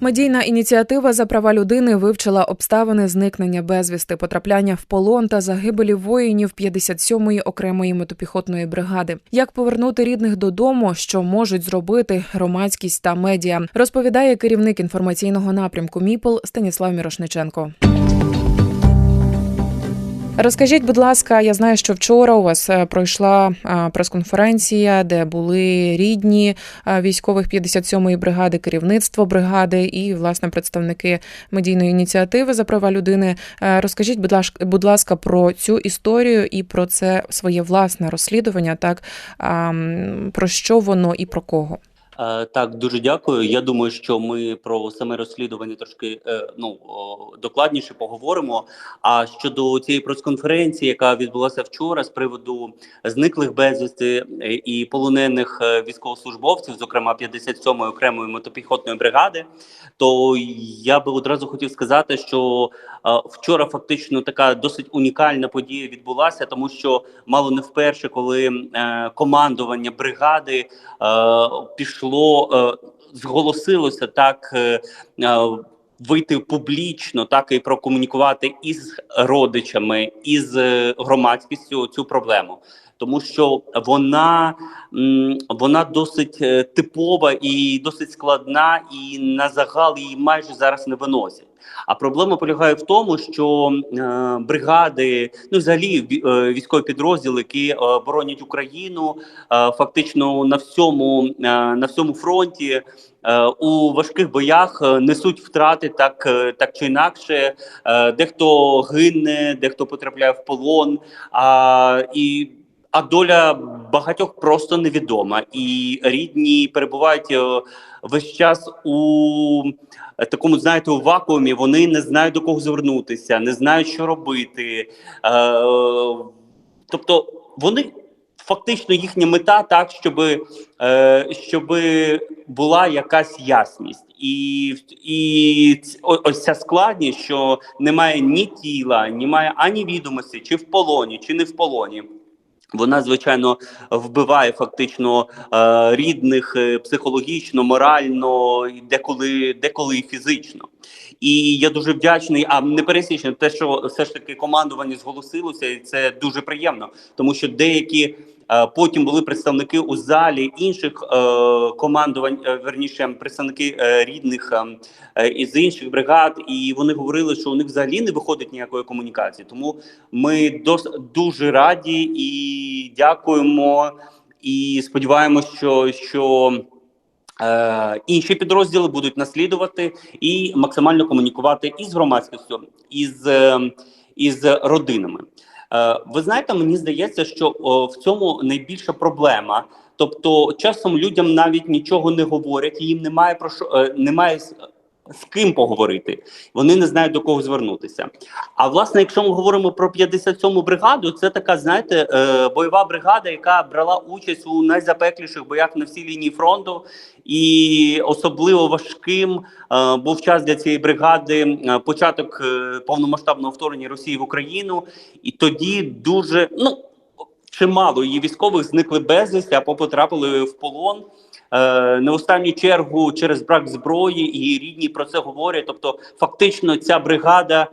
Медійна ініціатива за права людини вивчила обставини зникнення безвісти, потрапляння в полон та загибелі воїнів 57-ї окремої мотопіхотної бригади. Як повернути рідних додому, що можуть зробити громадськість та медіа, розповідає керівник інформаційного напрямку МІПЛ Станіслав Мірошниченко. Розкажіть, будь ласка, я знаю, що вчора у вас е, пройшла е, прес-конференція, де були рідні е, військових 57-ї бригади, керівництво бригади і власне представники медійної ініціативи за права людини. Розкажіть, будь ласка, будь ласка, про цю історію і про це своє власне розслідування. Так про що воно і про кого? Е, Так, дуже дякую. Я думаю, що ми про саме розслідування трошки е, ну докладніше поговоримо. А щодо цієї прес-конференції, яка відбулася вчора з приводу зниклих безвісти е, і полонених військовослужбовців, зокрема 57-ї окремої мотопіхотної бригади, то я би одразу хотів сказати, що вчора фактично така досить унікальна подія відбулася, тому що мало не вперше, коли командування бригади е, пішло, е, зголосилося так. Е, е, Вийти публічно, так і прокомунікувати із родичами, із громадськістю цю проблему, тому що вона, вона досить е, типова і досить складна, і на загал її майже зараз не виносять. А проблема полягає в тому, що е, бригади, ну взагалі е, військові підрозділи, які боронять Україну, фактично на всьому на всьому фронті. У важких боях несуть втрати так, так чи інакше. Дехто гине, дехто потрапляє в полон. А, і, а доля багатьох просто невідома. І рідні перебувають е, весь час у е, такому, знаєте, у вакуумі. Вони не знають до кого звернутися, не знають, що робити. Е, тобто вони. Фактично їхня мета так, щоб, е, щоб була якась ясність, і, і ось ця складність, що немає ні тіла, немає ані відомості, чи в полоні, чи не в полоні. Вона звичайно вбиває фактично е, рідних е, психологічно, морально, деколи, деколи і фізично. І я дуже вдячний, а не пересічно те, що все ж таки командування зголосилося, і це дуже приємно, тому що деякі потім були представники у залі інших е, командувань, е, верніше представники е, рідних е, е, із інших бригад, і вони говорили, що у них взагалі не виходить ніякої комунікації. Тому ми дос, дуже раді і дякуємо, і сподіваємося, що. що Е, інші підрозділи будуть наслідувати і максимально комунікувати із громадськістю, із, е, із родинами. Е, ви знаєте, мені здається, що в цьому найбільша проблема. Тобто, часом людям навіть нічого не говорять, їм немає про що е, немає з, ким поговорити. Вони не знають до кого звернутися. А власне, якщо ми говоримо про 57-му бригаду, це така, знаєте, е, бойова бригада, яка брала участь у найзапекліших боях на всій лінії фронту, і особливо важким е, був час для цієї бригади е, початок повномасштабного вторгнення Росії в Україну, і тоді дуже ну. Чимало її військових зникли безвісти або потрапили в полон. Не останню чергу через брак зброї, і рідні про це говорять. Тобто, фактично, ця бригада е,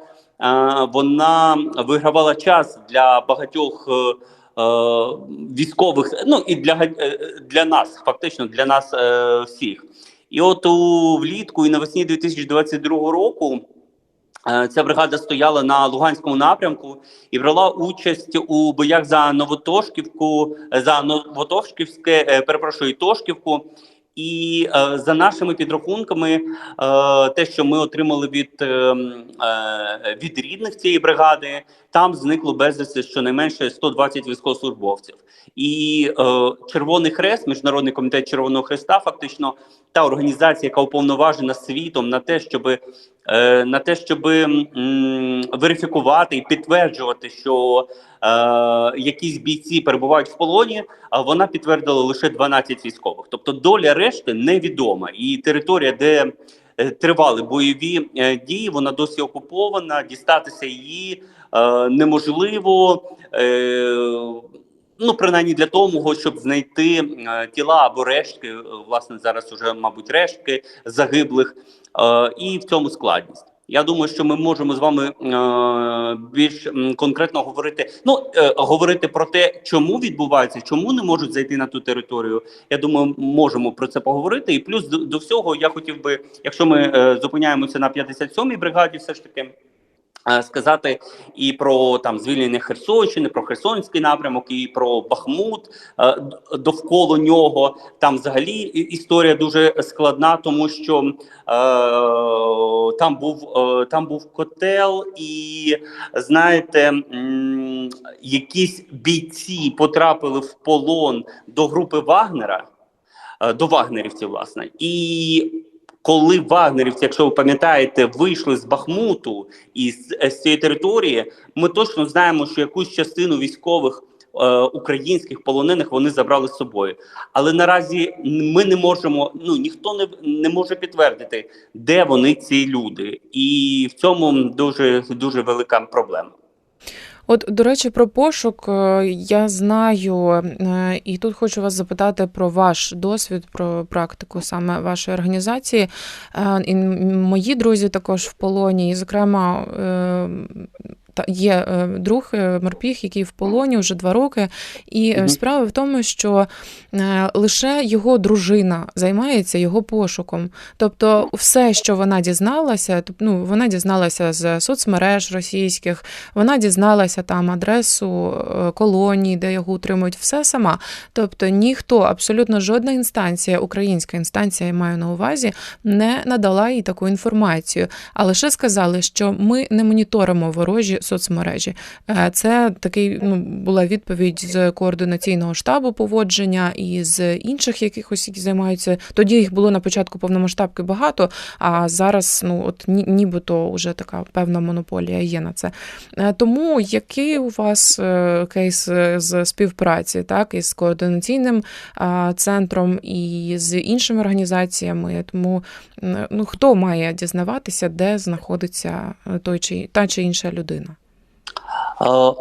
вона вигравала час для багатьох е, е, військових, ну і для, для нас, фактично для нас всіх. І от у влітку і навесні 2022 року. Е, Ця бригада стояла на Луганському напрямку і брала участь у боях за Новотошківку, за Новотошківське, е, перепрошую, Тошківку. І е, за нашими підрахунками, е, те, що ми отримали від, е, е, від рідних цієї бригади, там зникло безвісти щонайменше 120 військовослужбовців. І е, Червоний Хрест, Міжнародний комітет Червоного Хреста, фактично та організація, яка уповноважена світом на те, щоб е, на те, щоб м, верифікувати і підтверджувати, що якісь бійці перебувають в полоні, а вона підтвердила лише 12 військових. Тобто доля решти невідома, і територія, де е, тривали бойові е, дії, вона досі окупована. Дістатися її е, неможливо. Е, Ну, принаймні для того, щоб знайти е, тіла або рештки, е, власне, зараз уже, мабуть, рештки загиблих. Е, і в цьому складність. Я думаю, що ми можемо з вами е, більш конкретно говорити. Ну е, говорити про те, чому відбувається, чому не можуть зайти на ту територію. Я думаю, можемо про це поговорити. І плюс до, до всього, я хотів би, якщо ми е, зупиняємося на 57-й бригаді, все ж таки. Е, Сказати і про там звільнення Херсонщини, про Херсонський напрямок, і про Бахмут е, довкола нього. Там взагалі історія дуже складна, тому що е, там був е, там був котел, і знаєте, якісь бійці потрапили в полон до групи Вагнера, е, до вагнерівців, власне, і коли вагнерівці, якщо ви пам'ятаєте, вийшли з Бахмуту і з, з цієї території, ми точно знаємо, що якусь частину військових е, українських полонених вони забрали з собою. Але наразі ми не можемо, ну ніхто не, не може підтвердити, де вони ці люди, і в цьому дуже дуже велика проблема. От, до речі, про пошук е, я знаю, е, і тут хочу вас запитати про ваш досвід, про практику саме вашої організації. Е, І мої друзі також в полоні, і, зокрема, є е, друг е, морпіг, який в полоні вже два роки. І Мгм. справа в тому, що лише його дружина займається його пошуком. Тобто, все, що вона дізналася, ну, вона дізналася з соцмереж російських, вона дізналася там адресу колонії, де його утримують, все сама. Тобто ніхто, абсолютно жодна інстанція, українська інстанція, я маю на увазі, не надала їй таку інформацію. А лише сказали, що ми не моніторимо ворожі соцмережі. Е, Це такий ну була відповідь з координаційного штабу поводження і з інших якихось, які займаються. Тоді їх було на початку повномасштабки багато, а зараз ну от ні, нібито вже така певна монополія є на це. Е, Тому який у вас е, кейс з співпраці, так із координаційним центром і з іншими організаціями? Тому ну хто має дізнаватися, де знаходиться той чи та чи інша людина? Е,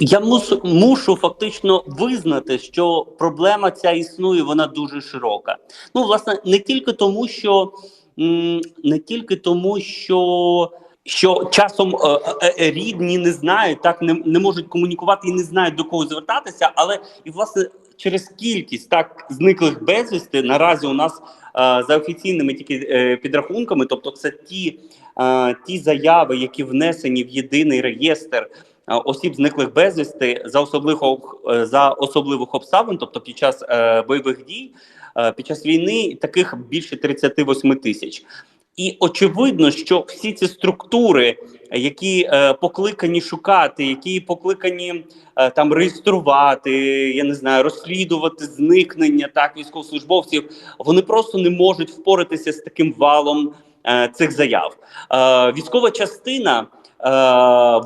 Я мушу, мушу фактично визнати, що проблема ця існує, вона дуже широка. Ну, власне, не тільки тому, що не тільки тому, що. Що часом е, е, е, рідні не знають, так не, не можуть комунікувати і не знають до кого звертатися, але і власне через кількість так зниклих безвісти наразі у нас е, за офіційними тільки е, підрахунками, тобто це ті, ті заяви, які внесені в єдиний реєстр осіб зниклих безвісти за особливих е, за особливих обставин, тобто під час е, бойових дій, е, під час війни таких більше 38 тисяч. І очевидно, що всі ці структури, які е, покликані шукати, які покликані е, там реєструвати, я не знаю, розслідувати зникнення так військовослужбовців, вони просто не можуть впоратися з таким валом цих заяв. Е, військова частина. е,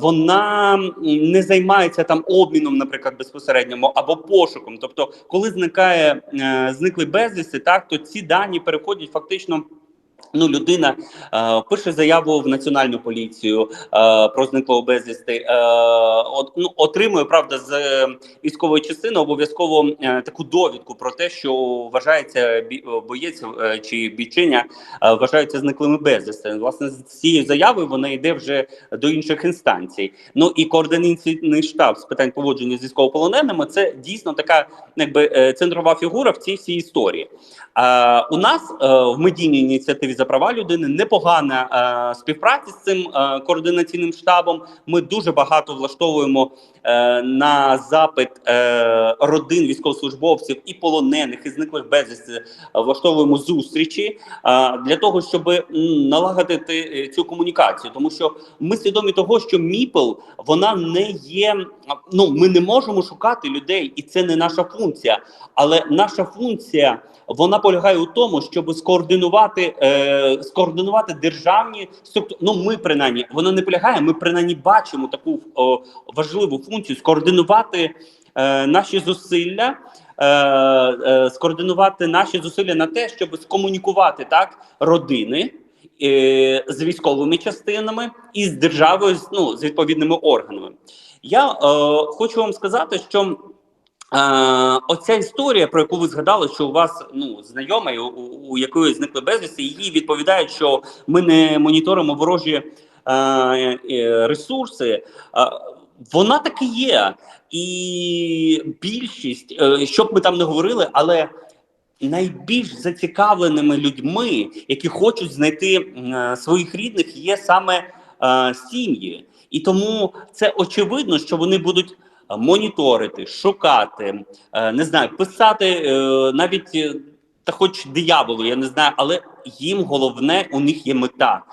Вона не займається там обміном, наприклад, безпосередньо або пошуком. Тобто, коли зникає зникли безвісти, так то ці дані переходять фактично. Ну, людина е, пише заяву в національну поліцію е, про зниклого безвісти, е, от, ну, отримує правда з е, військової частини обов'язково е, таку довідку про те, що вважається бі, боєць е, чи бійчиня е, вважаються зниклими безвісти. Власне, з цією заявою вона йде вже до інших інстанцій. Ну і координаційний штаб з питань поводження з військовополоненими це дійсно така, якби е, центрова фігура в цій всій історії. Е, у нас е, в медійній ініціативі за права людини непогана е, співпраця з цим е, координаційним штабом. Ми дуже багато влаштовуємо е, на запит родин військовослужбовців і полонених, і зниклих безвісти. Влаштовуємо зустрічі для того, щоб налагодити цю комунікацію, тому що ми свідомі того, що МІПЛ вона не є. Ну ми не можемо шукати людей, і це не наша функція. Але наша функція вона полягає у тому, щоб скоординувати е, скоординувати державні структури. Ну ми принаймні вона не полягає. Ми принаймні бачимо таку о, важливу функцію скоординувати е, наші зусилля. Е, е, скоординувати наші зусилля на те, щоб скомунікувати так родини е, з військовими частинами і з державою, ну з відповідними органами. Я е, хочу вам сказати, що Е, оця історія, про яку ви згадали, що у вас ну знайомий, у, у якої зникли безвісти, її відповідають, що ми не моніторимо ворожі е, е, ресурси. Е, вона таки є, і більшість, е, що б ми там не говорили, але найбільш зацікавленими людьми, які хочуть знайти е, своїх рідних, є саме е, сім'ї, і тому це очевидно, що вони будуть е, моніторити, шукати, е, не знаю, писати е, навіть е, та, хоч дияволу, я не знаю, але їм головне у них є мета.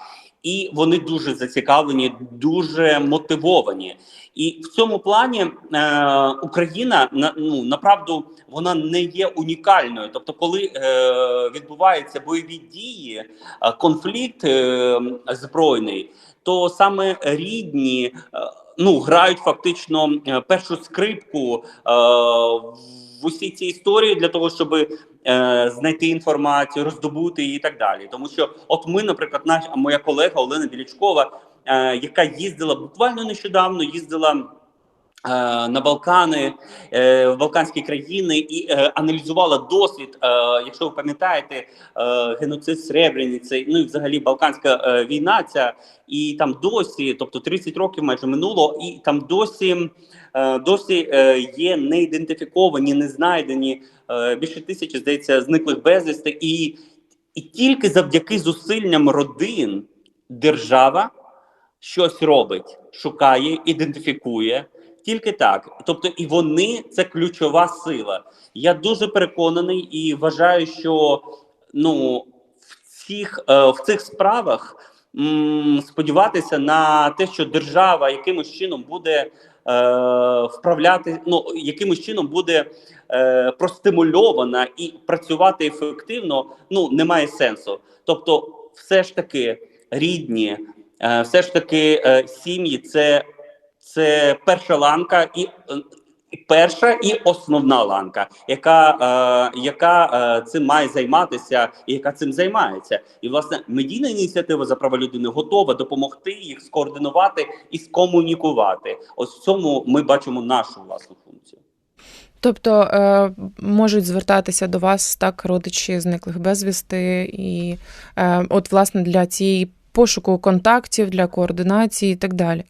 І вони дуже зацікавлені, дуже мотивовані. І в цьому плані е, Україна на ну направду вона не є унікальною. Тобто, коли е, відбуваються бойові дії, е, конфлікт е, збройний, то саме рідні е, ну грають фактично е, першу скрипку е, в усій цій історії для того, щоб е, знайти інформацію, роздобути її і так далі. Тому що, от ми, наприклад, наш моя колега Олена Білічкова, яка їздила буквально нещодавно, їздила. Е, На Балкани, е, в Балканські країни і е, аналізувала досвід. Якщо ви пам'ятаєте, геноцид Сребрениці, ну і взагалі Балканська війна, ця і там досі, тобто 30 років майже минуло, і там досі досі є неідентифіковані, не знайдені більше тисячі, здається, зниклих безвісти, і, і тільки завдяки зусиллям родин держава щось робить, шукає, ідентифікує. Тільки так, тобто, і вони це ключова сила. Я дуже переконаний і вважаю, що ну в цих е, в цих справах м, сподіватися на те, що держава якимось чином буде е, вправляти, ну якимось чином буде е, простимульована і працювати ефективно, ну немає сенсу. Тобто, все ж таки рідні, е, все ж таки е, сім'ї це, це перша ланка і. е, Перша і основна ланка, яка е, яка е, цим має займатися, і яка цим займається, і власне медійна ініціатива за права людини готова допомогти їх скоординувати і скомунікувати. Ось в цьому ми бачимо нашу власну функцію. Тобто е, можуть звертатися до вас так родичі зниклих безвісти, і е, от власне для цієї пошуку контактів, для координації і так далі.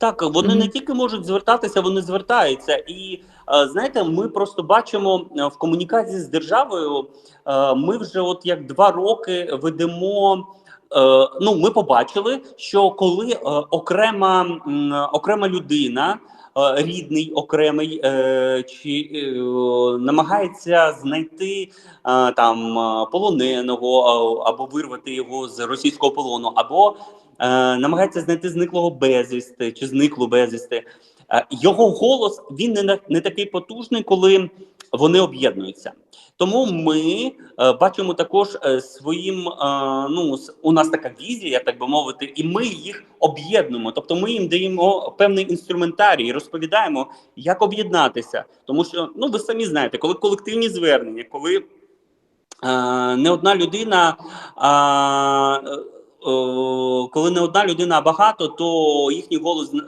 Так, вони Мгм. не тільки можуть звертатися, вони звертаються. І е, знаєте, ми просто бачимо е, в комунікації з державою. е, Ми вже, от як два роки, ведемо. Ну, ми побачили, що коли окрема окрема людина, рідний окремий, чи намагається знайти там полоненого або вирвати його з російського полону, або намагається знайти зниклого безвісти чи зниклу безвісти. Е, його голос він не, не такий потужний, коли вони об'єднуються. Тому ми е, бачимо також е, своїм. Е, ну у нас така візія, так би мовити, і ми їх об'єднуємо. Тобто, ми їм даємо певний інструментарій, розповідаємо, як об'єднатися. Тому що ну ви самі знаєте, коли колективні звернення, коли е, не одна людина. Е, е, коли не одна людина, а багато, то їхній голос е,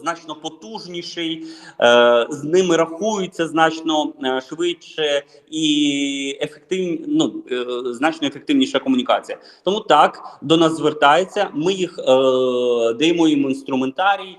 значно потужніший, е, з ними рахуються значно е, швидше і ефективні, ну, е, значно ефективніша комунікація. Тому так до нас звертаються. Ми їх е, даємо їм інструментарій, е,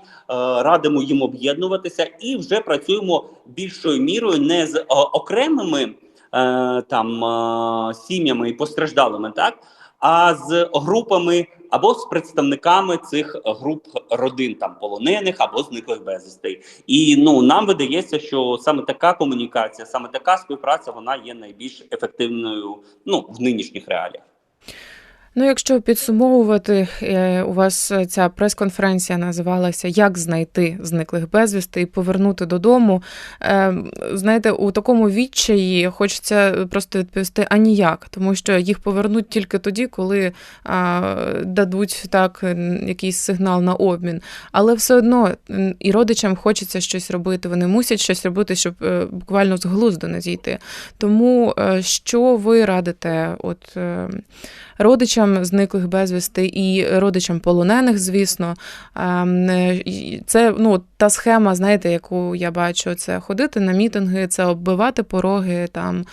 радимо їм об'єднуватися і вже працюємо більшою мірою не з е, окремими е, там е, сім'ями і постраждалими, так а з групами або з представниками цих груп родин, там полонених або зниклих безвістей. І ну нам видається, що саме така комунікація, саме така співпраця, вона є найбільш ефективною ну в нинішніх реаліях. Ну, якщо підсумовувати, е, у вас ця прес-конференція називалася Як знайти зниклих безвісти і повернути додому. Е, Знаєте, у такому відчаї хочеться просто відповісти а ніяк, тому що їх повернуть тільки тоді, коли дадуть так якийсь сигнал на обмін. Але все одно і родичам хочеться щось робити. Вони мусять щось робити, щоб е, буквально з глузду не зійти. Тому е, що ви радите, от е, родичам? Родичам зниклих безвісти і родичам полонених, звісно. Ем, е, Це ну, та схема, знаєте, яку я бачу, це ходити на мітинги, це оббивати пороги там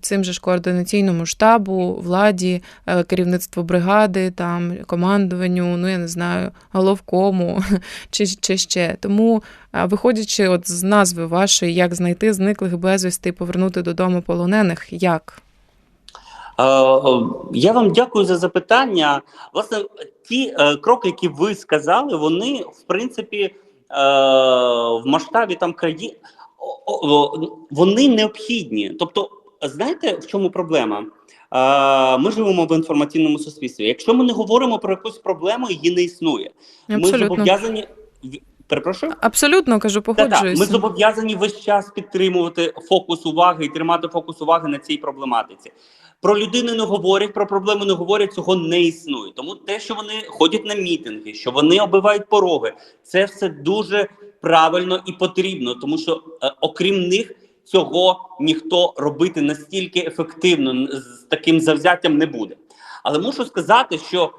цим же ж координаційному штабу, владі, е, керівництву бригади, там командуванню, ну я не знаю, головкому чи, чи ще. Тому, виходячи от з назви вашої, як знайти зниклих безвісти і повернути додому полонених, як? Е, е, Я вам дякую за запитання. Власне, ті е, кроки, які ви сказали, вони в принципі в масштабі там країн вони необхідні. Тобто, знаєте, в чому проблема? Ми живемо в інформаційному суспільстві. Якщо ми не говоримо про якусь проблему, її не існує. Ми зобов'язані. Перепрошую? Абсолютно кажу, погоджуюся. Ми зобов'язані весь час підтримувати фокус уваги і тримати фокус уваги на цій проблематиці. Про людини не говорять, про проблеми не говорять, цього не існує. Тому те, що вони ходять на мітинги, що вони оббивають пороги, це все дуже правильно і потрібно, тому що е, окрім них цього ніхто робити настільки ефективно з таким завзяттям не буде. Але мушу сказати, що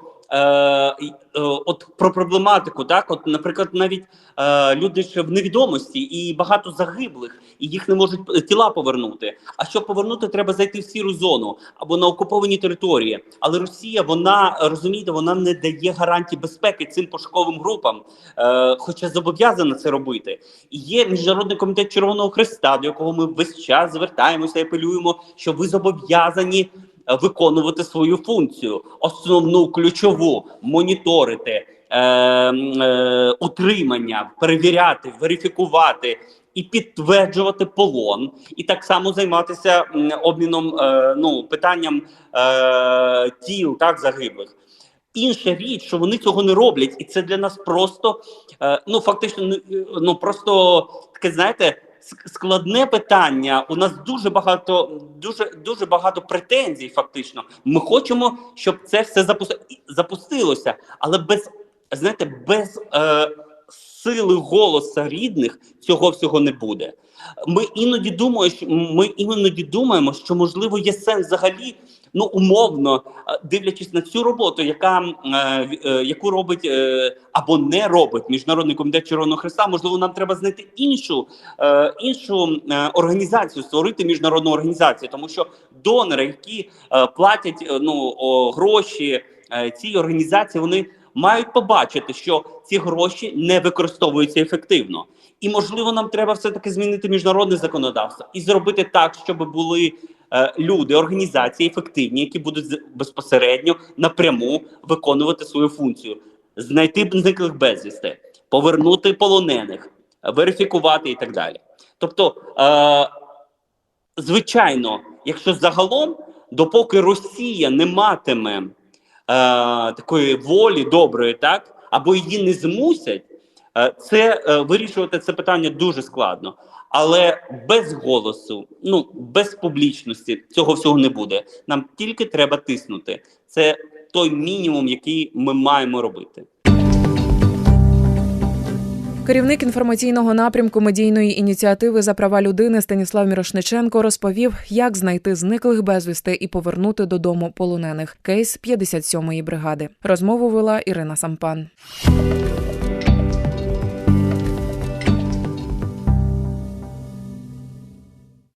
от про проблематику, так, от, наприклад, навіть е, люди ще в невідомості і багато загиблих, і їх не можуть е, тіла повернути. А щоб повернути, треба зайти в сіру зону або на окуповані території. Але Росія, вона е, розумієте, вона не дає гарантій безпеки цим пошуковим групам, е, хоча зобов'язана це робити. І є міжнародний комітет Червоного Христа, до якого ми весь час звертаємося і апелюємо, що ви зобов'язані е, виконувати свою функцію, основну ключову моніторити, е, е, утримання, перевіряти, верифікувати. І підтверджувати полон, і так само займатися обміном е, ну питанням е, тіл так загиблих. Інша річ, що вони цього не роблять, і це для нас просто е, ну фактично ну, е, ну просто таке, знаєте, складне питання. У нас дуже багато, дуже дуже багато претензій. Фактично, ми хочемо, щоб це все запусти- запустилося, але без знаєте, без е, сили голоса рідних цього всього не буде. Ми іноді думаємо, що ми іноді думаємо, що можливо є сенс взагалі. Ну, умовно дивлячись на цю роботу, яка е, е, яку робить е, або не робить міжнародний комітет Червоного Христа, можливо, нам треба знайти іншу іншу організацію, створити міжнародну організацію, тому що донори, які платять ну гроші цій організації, вони мають побачити, що ці гроші не використовуються ефективно. І можливо, нам треба все таки змінити міжнародне законодавство і зробити так, щоб були люди, організації ефективні, які будуть безпосередньо напряму виконувати свою функцію, знайти зниклих безвісти, повернути полонених, е, верифікувати і так далі. Тобто, е, звичайно, якщо загалом, допоки Росія не матиме е, такої волі доброї, так або її не змусять, е, це е, вирішувати це питання дуже складно. Але без голосу, ну без публічності цього всього не буде. Нам тільки треба тиснути. Це той мінімум, який ми маємо робити. Керівник інформаційного напрямку медійної ініціативи за права людини Станіслав Мірошниченко розповів, як знайти зниклих безвісти і повернути додому полонених. Кейс 57-ї бригади. Розмову вела Ірина Сампан.